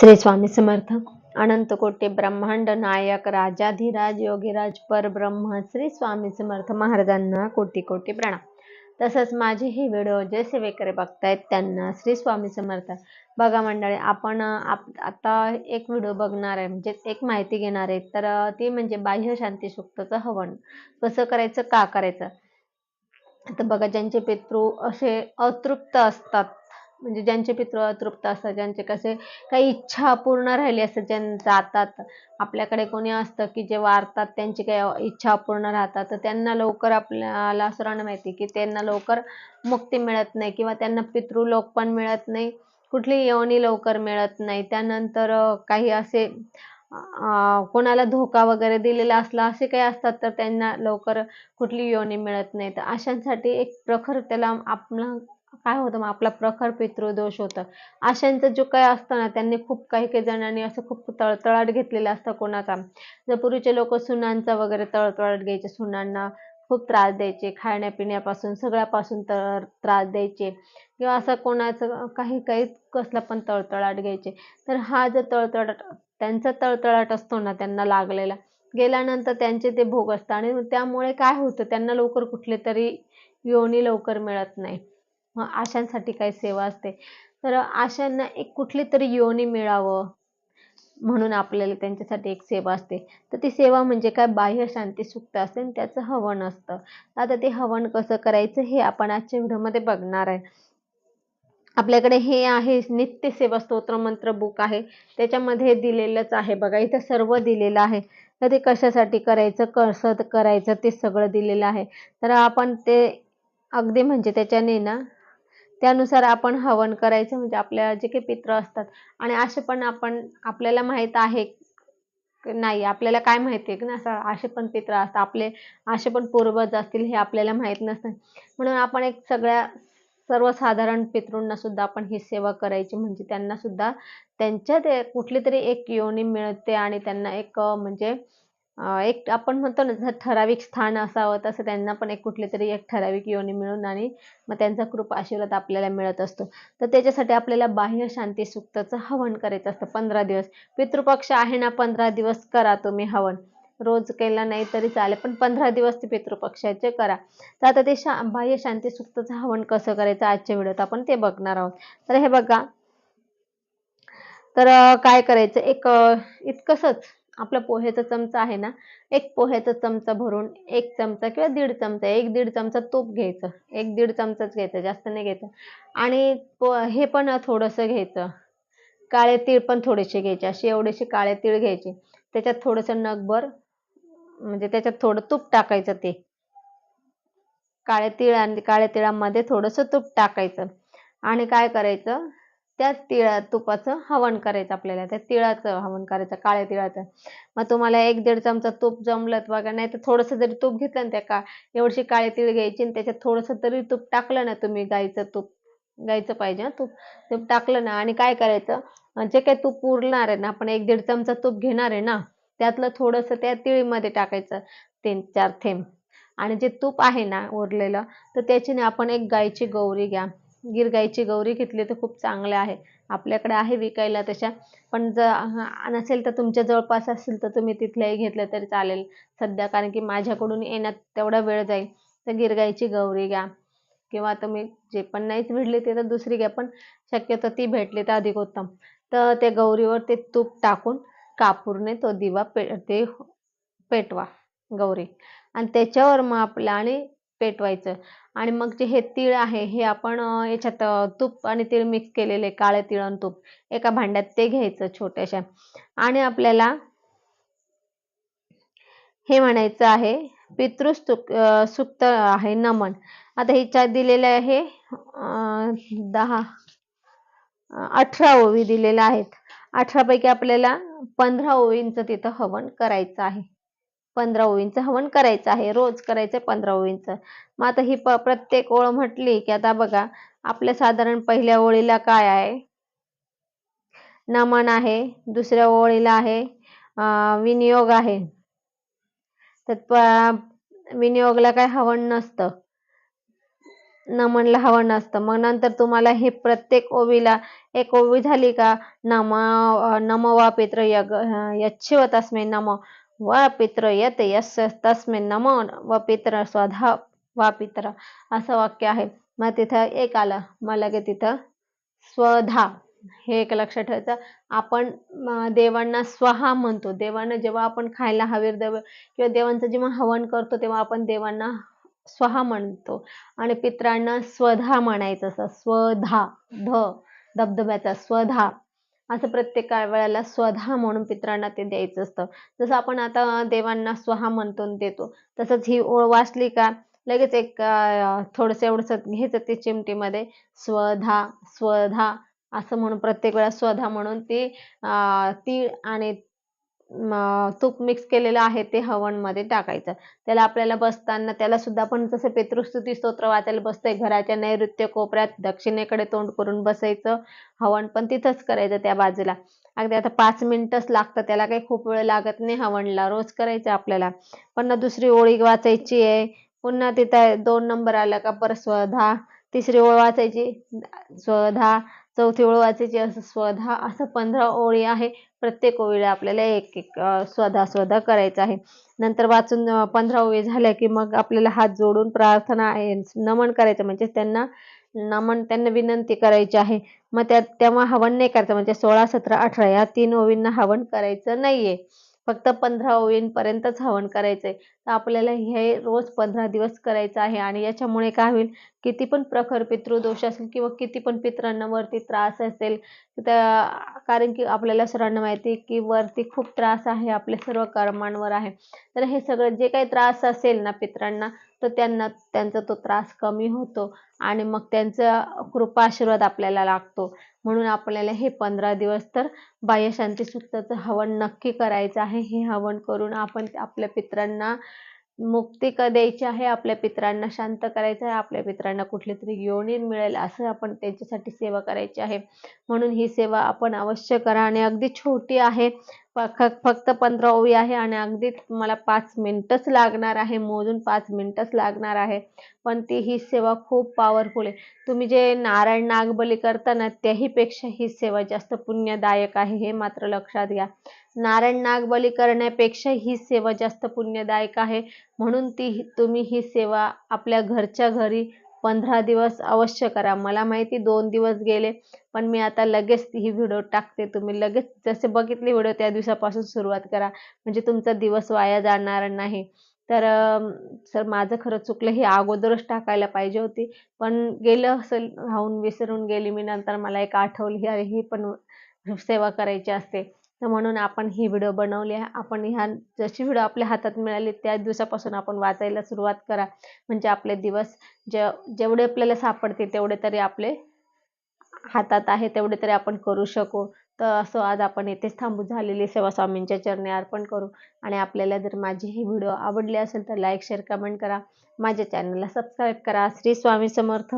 श्री स्वामी समर्थ. अनंत कोटे ब्रह्मांड नायक राजाधिराज योगीराज परब्रह्म श्री स्वामी समर्थ महाराजांना कोटी कोटी प्रणाम. तसंच माझे हे व्हिडिओ जे सेवेकरे बघतायत त्यांना श्री स्वामी समर्थ. बघा मंडळी आपण आप- आता एक व्हिडिओ बघणार आहे म्हणजे एक माहिती घेणार आहे तर ती म्हणजे बाह्य शांती सुक्तचं हवन. कसं करायचं का करायचं? आता बघा ज्यांचे पितृ असे अतृप्त असतात म्हणजे ज्यांचे पितृ अतृप्त असतात ज्यांचे कसे काही इच्छा अपूर्ण राहिली असतात ज्यां जातात. आपल्याकडे कोणी असतं की जे वारतात त्यांची काही इच्छा अपूर्ण राहतात तर त्यांना लवकर आपल्याला सर्वांना माहिती की त्यांना लवकर मुक्ती मिळत नाही किंवा त्यांना पितृलोक पण मिळत नाही कुठली योनी लवकर मिळत नाही. त्यानंतर काही असे कोणाला धोका वगैरे दिलेला असला असे काही असतात तर त्यांना लवकर कुठली योनी मिळत नाही. तर अशांसाठी एक प्रखर त्याला आपला काय होतं मग? आपला प्रखर पितृदोष होतं. अशांचं जो काय असतं ना त्यांनी खूप काही काही जणांनी असं खूप तळतळाट घेतलेला असतं कोणाचा. जर पूर्वीचे लोक सुनांचा वगैरे तळतळाट घ्यायचे सुनांना खूप त्रास द्यायचे खाण्यापिण्यापासून सगळ्यापासून तर त्रास द्यायचे. किंवा असं कोणाचं काही काही कसला पण तळतळाट घ्यायचे. तर हा जर तळतळाट त्यांचा तळतळाट असतो ना त्यांना लागलेला. गेल्यानंतर त्यांचे ते भोग असतात आणि त्यामुळे काय होतं त्यांना लवकर कुठले तरी योनी लवकर मिळत नाही. मग आशांसाठी काही सेवा असते. तर आशांना एक कुठली तरी योनी मिळावं म्हणून आपल्याला त्यांच्यासाठी एक सेवा असते. तर ती सेवा म्हणजे काय? बाह्य शांती सुक्त असते आणि त्याचं हवन असतं. आता ते हवन कसं करायचं हे आपण आजच्या व्हिडिओमध्ये बघणार आहे. आपल्याकडे हे आहे नित्य सेवा स्तोत्र मंत्र बुक आहे. त्याच्यामध्ये दिलेलंच आहे बघा. इथं सर्व दिलेलं आहे. तर ते कशासाठी करायचं? कसं करायचं? ते सगळं दिलेलं आहे. तर आपण ते अगदी म्हणजे त्याच्याने ना त्यानुसार आपण हवन करायचं म्हणजे आपल्या जे काही पित्र असतात. आणि असे पण आपण आपल्याला माहीत आहे की नाही आपल्याला काय माहिती आहे की ना असं असे पण पित्र असतात. आपले असे पण पूर्वज असतील हे आपल्याला माहीत नसतं म्हणून आपण एक सगळ्या सर्वसाधारण पितृंना सुद्धा आपण ही सेवा करायची. म्हणजे त्यांना सुद्धा त्यांच्या ते कुठली तरी एक योनी मिळते आणि त्यांना एक म्हणजे एक आपण म्हणतो ना ठराविक स्थान असावं तसं त्यांना पण एक कुठली तरी एक ठराविक योनी मिळून आणि मग त्यांचा कृपा आशीर्वाद आपल्याला मिळत असतो. तर त्याच्यासाठी आपल्याला बाह्य शांती सुक्ताचं हवन करायचं असतं पंधरा दिवस. पितृपक्ष आहे ना पंधरा दिवस करा तुम्ही हवन. रोज केलं नाही तरी चालेल पण पंधरा दिवस ते पितृपक्षाचे करा. तर आता ते शा बाह्य शांती सुक्ताचं हवन कसं करायचं आजच्या व्हिडिओत आपण ते बघणार आहोत. तर हे बघा. तर काय करायचं? एक अं, इतकंसच आपला पोह्याचा चमचा आहे ना एक पोह्याचा चमचा भरून एक चमचा किंवा दीड चमचा एक दीड चमचा तूप घ्यायचं एक दीड चमचाच घ्यायचं जास्त नाही घ्यायचं. आणि हे पण थोडंसं घ्यायचं. काळे तीळ पण थोडेसे घ्यायचे असे एवढेसे काळे तीळ घ्यायचे. त्याच्यात थोडंसं नगभर म्हणजे त्याच्यात थोडं तूप टाकायचं ते. काळे तीळ आणि काळ्या तिळामध्ये थोडंसं तूप टाकायचं. आणि काय करायचं? त्या तिळा तुपाचं हवन करायचं आपल्याला त्या तिळाचं हवन करायचं काळ्या तिळाचं. मग तुम्हाला एक दीड चमचा तूप जमलं बघा नाही तर थोडंसं जरी तूप घेतलं ना त्या का एवढीशी काळे तीळ घ्यायची आणि त्याच्यात थोडंसं तरी तूप टाकलं ना तुम्ही गाईचं तूप गाईचं पाहिजे तूप तूप टाकलं ना आणि काय करायचं जे काही तूप उरणार आहे ना आपण एक दीड चमचा तूप घेणार आहे ना त्यातलं थोडंसं त्या तिळीमध्ये टाकायचं तीन चार थेंब. आणि जे तूप आहे ना उरलेलं तर त्याच्याने आपण एक गाईची गौरी घ्या. गीर गाईची गौरी घेतली तर खूप चांगलं आहे. आपल्याकडे आहे विकायला तशा. पण जर नसेल तर तुमच्या जवळपास असेल तर तुम्ही तिथल्याही घेतलं तरी चालेल. सध्या कारण की माझ्याकडून येण्यात तेवढा वेळ जाईल. तर गीर गाईची गौरी घ्या. किंवा तुम्ही जे पण नाहीच भिडली ते तर दुसरी घ्या. पण शक्यतो ती भेटली तर अधिक उत्तम. तर त्या गौरीवर ते तूप टाकून कापूरने तो दिवा पे ते पेटवा गौरी. आणि त्याच्यावर मग आपलं आणि पेटवायचं. आणि मग जे हे तीळ आहे हे आपण याच्यात तूप आणि तीळ मिक्स केलेले काळे तीळ आणि तूप एका भांड्यात ते घ्यायचं छोट्याशा. आणि आपल्याला हे म्हणायचं आहे पितृस्तुक सुक्त आहे नमन. आता हिच्यात दिलेले आहे दहा अठरा ओवी दिलेल्या आहेत. अठरा पैकी आपल्याला पंधरा ओवींचं तिथं हवन करायचं आहे. पंधरा ओळींचं हवन करायचं आहे रोज करायचं पंधरा ओळींचं. मग आता ही प प्रत्येक ओळ म्हटली की आता बघा आपल्या साधारण पहिल्या ओळीला काय आहे? नमन आहे दुसऱ्या ओळीला आहे विनियोग आहे. तर विनियोगला काय हवन नसतं. नमनला हवन असतं मग नंतर तुम्हाला हे प्रत्येक ओवीला एक ओवी झाली का? नम नम वा पित्र यग यच्छिव तस्मे नम. व पित्र यत यस तस्मै नमो व पित्र स्वधा वा पित्र. असं वाक्य आहे. मग तिथं एक आलं. मग लगे तिथं स्वधा. हे एक लक्षात ठेवायचं. आपण देवांना स्वहा म्हणतो. देवांना जेव्हा आपण खायला हवीर देव किंवा देवांचं जेव्हा हवन करतो तेव्हा आपण देवांना स्वहा म्हणतो. आणि पित्रांना स्वधा म्हणायचं असं. स्वधा. ध. धबधब्याचा स्वधा. असं प्रत्येक वेळेला स्वधा म्हणून पित्रांना ते द्यायचं असतं. जसं आपण आता देवांना स्वहा म्हणतो देतो तसंच ही ओळ वाचली का लगेच एक थोडंसं एवढंसं घ्यायचं ते चिमटीमध्ये स्वधा स्वधा असं म्हणून प्रत्येक वेळा स्वधा म्हणून ती अं, तीळ आणि तूप मिक्स केलेलं आहे ते हवनमध्ये टाकायचं. त्याला आपल्याला बसताना त्याला सुद्धा पण जसं पितृस्तुती स्तोत्र वाचायला बसतंय घराच्या नैऋत्य कोपऱ्यात दक्षिणेकडे तोंड करून बसायचं हवन पण तिथंच करायचं त्या बाजूला. अगदी आता पाच मिनिटच लागतं त्याला काही खूप वेळ लागत नाही हवनला रोज करायचं आपल्याला. पण दुसरी ओळी वाचायची आहे पुन्हा तिथं दोन नंबर आला का परत स्वधा. तिसरी ओळ वाचायची स्वधा. चौथी ओळ वाचायची असं स्वधा असं पंधरा ओळी आहे. प्रत्येक ओळीला आपल्याला एक एक स्वधा स्वधा करायचं आहे. नंतर वाचून पंधरा ओळी झाल्या की मग आपल्याला हात जोडून प्रार्थना आहे नमन करायचं. म्हणजे त्यांना नमन त्यांना विनंती करायची आहे. मग त्यात तेव्हा हवन नाही करायचं. म्हणजे सोळा सतरा अठरा या तीन ओवींना हवन करायचं नाहीये. फक्त पंधरा ओवींपर्यंतच हवन करायचंय. तर आपल्याला हे रोज पंधरा दिवस करायचं आहे आणि याच्यामुळे काय होईल? किती पण प्रखर पितृदोष असेल किंवा किती पण पितरांना वरती त्रास असेल त्या कारण की आपल्याला सर्वांना माहिती आहे की वरती खूप त्रास आहे आपल्या सर्व कर्मांवर आहे. तर हे सगळं जे काही त्रास असेल ना पितरांना तर त्यांना त्यांचा तो त्रास कमी होतो आणि मग त्यांचा कृपा आशीर्वाद आपल्याला लागतो. म्हणून आपल्याला हे पंधरा दिवस तर बाह्यशांती सूक्ताचं हवन नक्की करायचं आहे. हे हवन करून आपण आपल्या पितरांना मुक्ती द्यायची आहे? आपल्या पितरांना शांत करायचं आहे. आपल्या पित्रांना कुठली तरी योनी मिळेल असं आपण त्यांच्यासाठी सेवा करायची आहे. म्हणून ही सेवा आपण अवश्य करा आणि अगदी छोटी आहे. फक्त पंधरा ओवी आहे आणि अगदी मला पाच मिनिटच लागणार आहे मोजून पाच मिनिटच लागणार आहे. पण ती ही सेवा खूप पॉवरफुल आहे. तुम्ही जे नारायण नागबली करता ना त्याहीपेक्षा ही सेवा जास्त पुण्यदायक आहे हे मात्र लक्षात घ्या. नारायण नागबली करण्यापेक्षा ही सेवा जास्त पुण्यदायक आहे. म्हणून ती तुम्ही ही सेवा आपल्या घरच्या घरी पंधरा दिवस अवश्य करा. मला माहिती दोन दिवस गेले पण मी आता लगेच ही व्हिडिओ टाकते. तुम्ही लगेच जसे बघितले व्हिडिओ त्या दिवसापासून सुरुवात करा. म्हणजे तुमचा दिवस वाया जाणार नाही. तर सर माझं खरं चुकलं हे अगोदरच टाकायला पाहिजे होती. पण गेलं असेल राहून विसरून गेली मी नंतर मला एक आठवली अरे ही पण सेवा करायची असते. तर म्हणून आपण ही व्हिडिओ बनवली आहे. आपण ह्या जशी व्हिडिओ आपल्या हातात मिळाली त्या दिवसापासून आपण वाचायला सुरुवात करा. म्हणजे आपले दिवस जे जेवढे आपल्याला सापडते तेवढे तरी आपले हातात आहे तेवढे तरी आपण करू शकू. तर असं आज आपण येथेच थांबू. झालेली सेवा स्वामींच्या चरणी अर्पण करू. आणि आपल्याला जर माझी ही व्हिडिओ आवडली असेल तर लाईक शेअर कमेंट करा. माझ्या चॅनलला सबस्क्राईब करा. श्री स्वामी समर्थ.